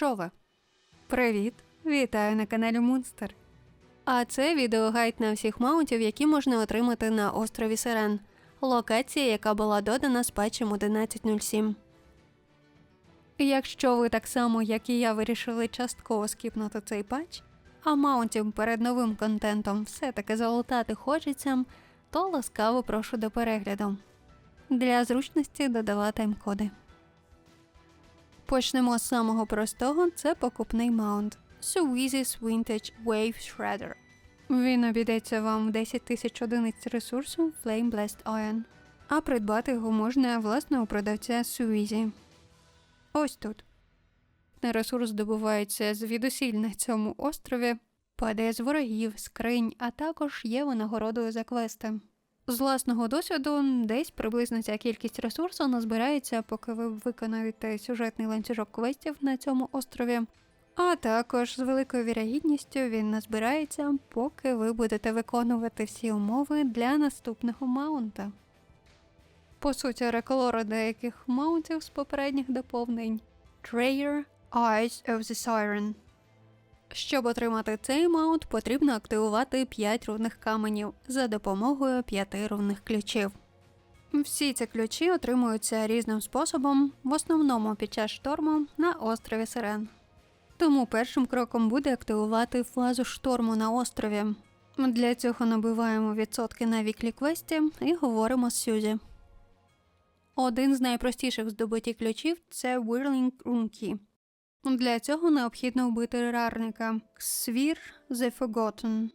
Шо? Привіт! Вітаю на каналі Монстер. А це відеогайд на всіх маунтів, які можна отримати на острові Сирен. Локація, яка була додана з патчем 11.07. Якщо ви так само, як і я, вирішили частково скіпнути цей патч, а маунтів перед новим контентом все-таки залутати хочеться, то ласкаво прошу до перегляду. Для зручності додала тайм-коди. Почнемо з самого простого це покупний маунт Suizis Vintage Wave Shredder. Він обійдеться вам в 10 тисяч одиниць ресурсу Flame Blast Iron, а придбати його можна власне у продавця Suizi. Ось тут. Ресурс здобувається звідусіль на цьому острові, падає з ворогів, скринь, а також є винагородою за квести. З власного досвіду, десь приблизно ця кількість ресурсу назбирається, поки ви виконаєте сюжетний ланцюжок квестів на цьому острові. А також з великою вірогідністю він назбирається, поки ви будете виконувати всі умови для наступного маунта. По суті, реколора деяких маунтів з попередніх доповнень Trayer Eyes of the Siren. Щоб отримати цей маунт, потрібно активувати 5 рунних каменів за допомогою 5 рунних ключів. Всі ці ключі отримуються різним способом, в основному під час шторму на острові Сирен. Тому першим кроком буде активувати фазу шторму на острові. Для цього набиваємо відсотки на віклі квесті і говоримо з Сюзі. Один з найпростіших здобутих ключів це Whirling Rune Key. Для цього необхідно вбити рарника Свір The Forgotten.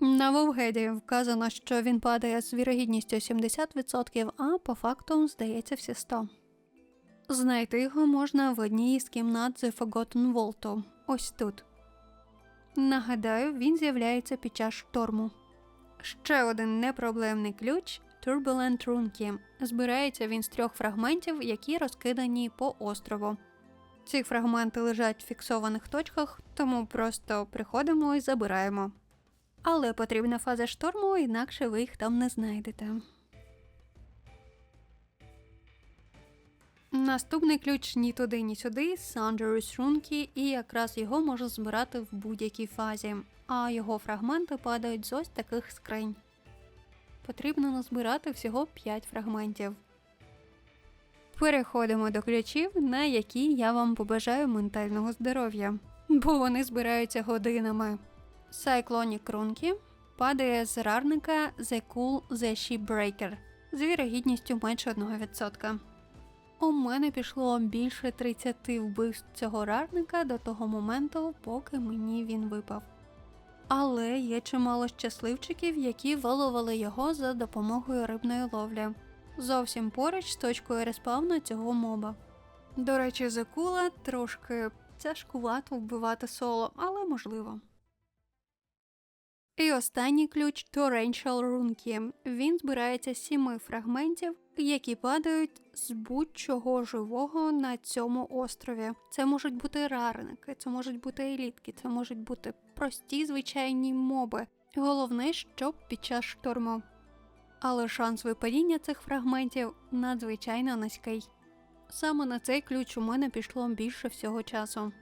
На Вовгеді вказано, що він падає з вірогідністю 70%, а по факту здається всі 100%. Знайти його можна в одній з кімнат The Forgotten Vault, ось тут. Нагадаю, він з'являється під час шторму. Ще один непроблемний ключ Turbulent Rune Збирається він з трьох фрагментів, які розкидані по острову. Ці фрагменти лежать в фіксованих точках, тому просто приходимо і забираємо. Але потрібна фаза шторму, інакше ви їх там не знайдете. Наступний ключ ні туди, ні сюди Sunderous Runki, і якраз його можна збирати в будь-якій фазі, а його фрагменти падають з ось таких скринь. Потрібно назбирати всього 5 фрагментів. Переходимо до ключів, на які я вам побажаю ментального здоров'я, бо вони збираються годинами. Cyclonic Runki падає з рарника The Cool The Shipbreaker з вірогідністю менше 1%. У мене пішло більше 30 вбивств цього рарника до того моменту, поки мені він випав. Але є чимало щасливчиків, які виловили його за допомогою рибної ловлі. Зовсім поруч з точкою респавну цього моба. До речі, Зекула трошки тяжкувато вбивати соло, але можливо. І останній ключ Torrential Runki. Він збирається з сіми фрагментів, які падають з будь-чого живого на цьому острові. Це можуть бути рарники, це можуть бути елітки, це можуть бути прості звичайні моби. Головне, щоб під час шторму. Але шанс випадіння цих фрагментів надзвичайно низький. Саме на цей ключ у мене пішло більше всього часу.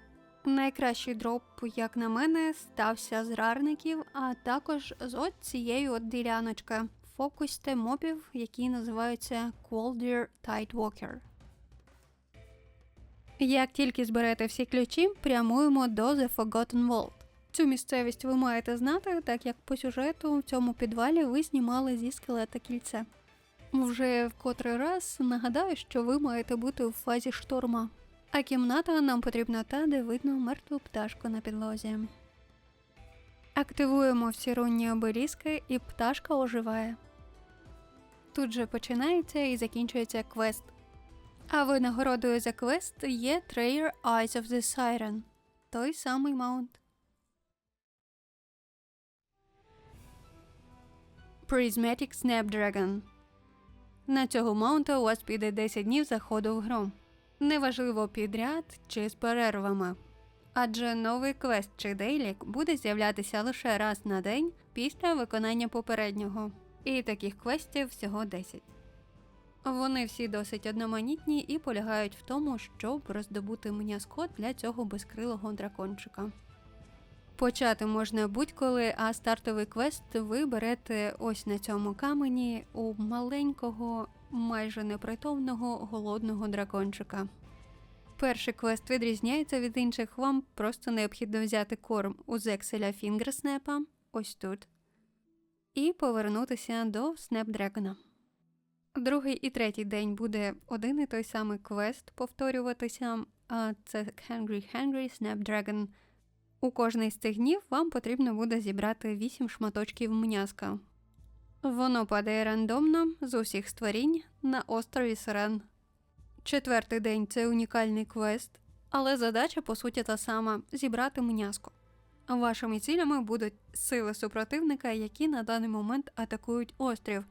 Найкращий дроп, як на мене, стався з рарників, а також з от цієї от діляночки. Фокусьте мобів, які називаються Qualdir Tidewalker. Як тільки зберете всі ключі, прямуємо до The Forgotten Vault. Цю місцевість ви маєте знати, так як по сюжету в цьому підвалі ви знімали зі скелета кільце. Вже в котрий раз нагадаю, що ви маєте бути в фазі шторма. А кімната нам потрібна та, де видно мертву пташку на підлозі. Активуємо всі рунні обеліски і пташка оживає. Тут же починається і закінчується квест. А винагородою за квест є Trayer Eyes of the Siren, той самий маунт. Prismatic Snapdragon. На цього маунта у вас піде 10 днів заходу в гру. Неважливо підряд чи з перервами. Адже новий квест чи дейлік буде з'являтися лише раз на день після виконання попереднього. І таких квестів всього 10. Вони всі досить одноманітні і полягають в тому, щоб роздобути м'яско для цього безкрилого дракончика. Почати можна будь-коли, а стартовий квест ви берете ось на цьому камені у маленького, майже непритомного голодного дракончика. Перший квест відрізняється від інших, вам просто необхідно взяти корм у зекселя Фінгерснепа, ось тут, і повернутися до Снепдрегона. Другий і третій день буде один і той самий квест повторюватися, а це Hungry Hungry Snapdragon. У кожний з цих днів вам потрібно буде зібрати 8 шматочків м'яска. Воно падає рандомно з усіх створінь на острові Сирен. Четвертий день це унікальний квест, але задача по суті та сама зібрати м'яско. Вашими цілями будуть сили супротивника, які на даний момент атакують острів.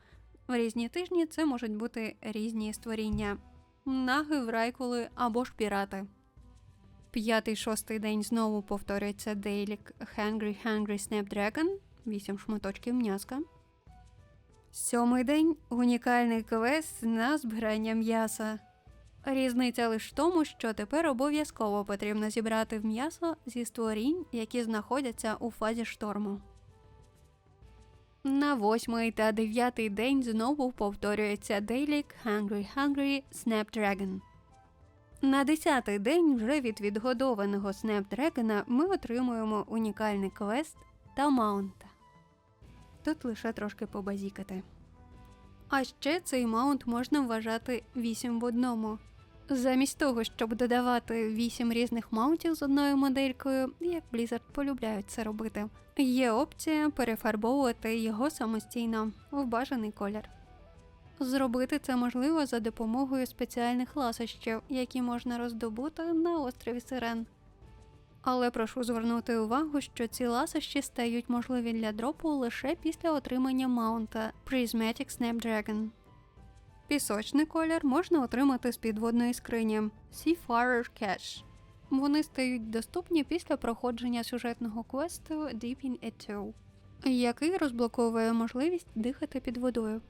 В різні тижні це можуть бути різні створіння, наги, врайкули або ж пірати. П'ятий шостий день знову повторюється Дейлік Hungry Hungry Snapdragon, 8 шматочків м'яска. Сьомий день унікальний квест на збирання м'яса. Різниця лише в тому, що тепер обов'язково потрібно зібрати м'ясо зі створінь, які знаходяться у фазі шторму. На восьмий та дев'ятий день знову повторюється Дейлік Hungry Hungry Snapdragon. На десятий день вже від відгодованого Снепдрегена ми отримуємо унікальний квест та маунта. Тут лише трошки побазікати. А ще цей маунт можна вважати 8 в одному. Замість того, щоб додавати 8 різних маунтів з одною моделькою, як Blizzard полюбляють це робити, є опція перефарбовувати його самостійно в бажаний колір. Зробити це можливо за допомогою спеціальних ласощів, які можна роздобути на острові Сирен. Але прошу звернути увагу, що ці ласощі стають можливі для дропу лише після отримання маунта Prismatic Snapdragon. Пісочний колір можна отримати з підводної скрині Seafarer Cache. Вони стають доступні після проходження сюжетного квесту Deep in Etio, який розблоковує можливість дихати під водою.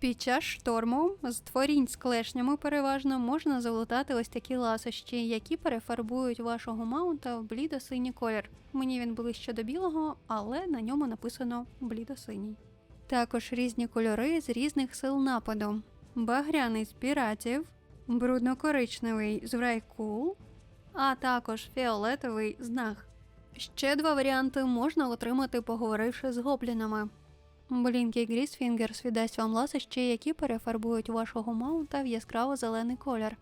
Під час шторму з творінь з клешнями переважно можна залутати ось такі ласощі, які перефарбують вашого маунта в блідо-синій колір. Мені він ближче до білого, але на ньому написано блідо-синій. Також різні кольори з різних сил нападу: багряний з піратів, брудно-коричневий з Врайкул, а також фіолетовий з наг. Ще два варіанти можна отримати, поговоривши з гоблінами. Блінкі Грісфінгерс віддасть вам ласощі, які перефарбують вашого маунта в яскраво зелений колір.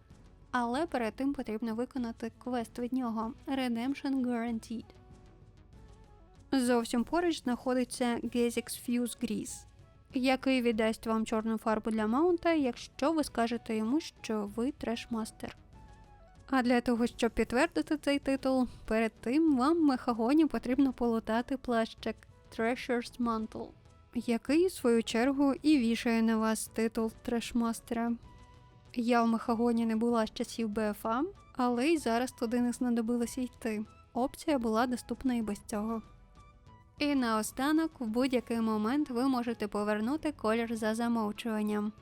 Але перед тим потрібно виконати квест від нього Redemption Guaranteed. Зовсім поруч знаходиться Gezix Fuse Grease, який віддасть вам чорну фарбу для маунта, якщо ви скажете йому, що ви трешмастер. А для того, щоб підтвердити цей титул, перед тим вам мехагоні потрібно полутати плащик Treasure's Mantle який, в свою чергу, і вішає на вас титул трешмастера. Я в Мехагоні не була з часів БФА, але й зараз туди не знадобилося йти. Опція була доступна і без цього. І наостанок, в будь-який момент ви можете повернути колір за замовчуванням.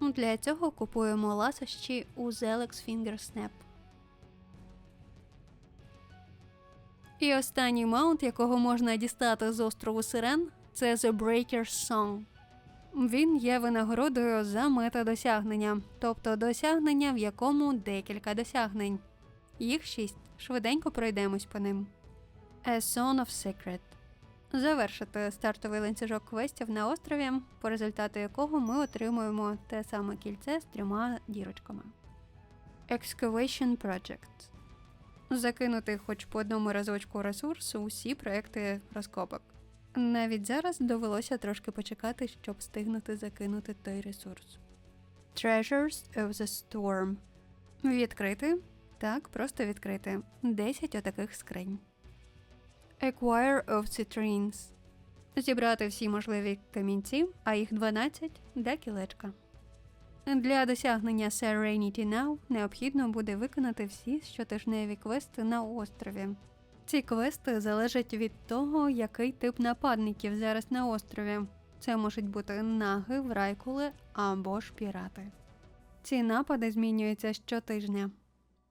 Для цього купуємо ласощі у Zelex Fingersnap. І останній маунт, якого можна дістати з острову Сирен, це The Breaker's Song. Він є винагородою за метадосягнення, тобто досягнення, в якому декілька досягнень. Їх шість. Швиденько пройдемось по ним. A Song of Secret. Завершити стартовий ланцюжок квестів на острові, по результату якого ми отримуємо те саме кільце з трьома дірочками. Excavation Project. Закинути хоч по одному разочку ресурсу усі проекти розкопок. Навіть зараз довелося трошки почекати, щоб встигнути закинути той ресурс. Treasures of the Storm. Відкрити. Так, просто відкрити. 10 отаких скринь. Acquire of Citrines. Зібрати всі можливі камінці, а їх 12 для кілечка. Для досягнення Serenity Now необхідно буде виконати всі щотижневі квести на острові. Ці квести залежать від того, який тип нападників зараз на острові. Це можуть бути наги, врайкули або ж пірати. Ці напади змінюються щотижня.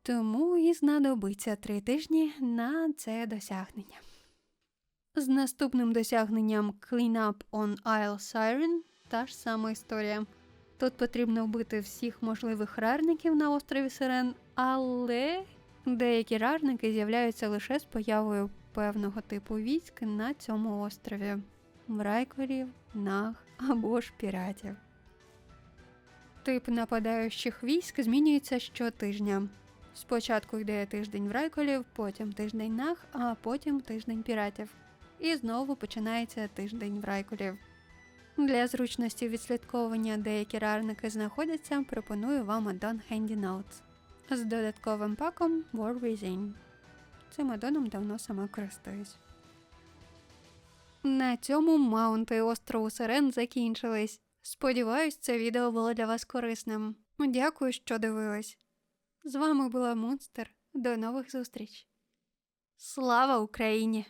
Тому і знадобиться три тижні на це досягнення. З наступним досягненням Clean Up on Isle Siren та ж сама історія. Тут потрібно вбити всіх можливих рарників на острові Сирен, але деякі рарники з'являються лише з появою певного типу військ на цьому острові мрайкорів, наг або ж піратів. Тип нападаючих військ змінюється щотижня. Спочатку йде тиждень врайколів, потім тиждень наг, а потім тиждень піратів. І знову починається тиждень врайколів. Для зручності відслідковування деякі рарники знаходяться, пропоную вам аддон Handy Notes з додатковим паком War Within. Цим аддоном давно сама користуюсь. На цьому маунти острову Сирен закінчились. Сподіваюсь, це відео було для вас корисним. Дякую, що дивились. З вами була Монстер. До нових зустріч. Слава Україні!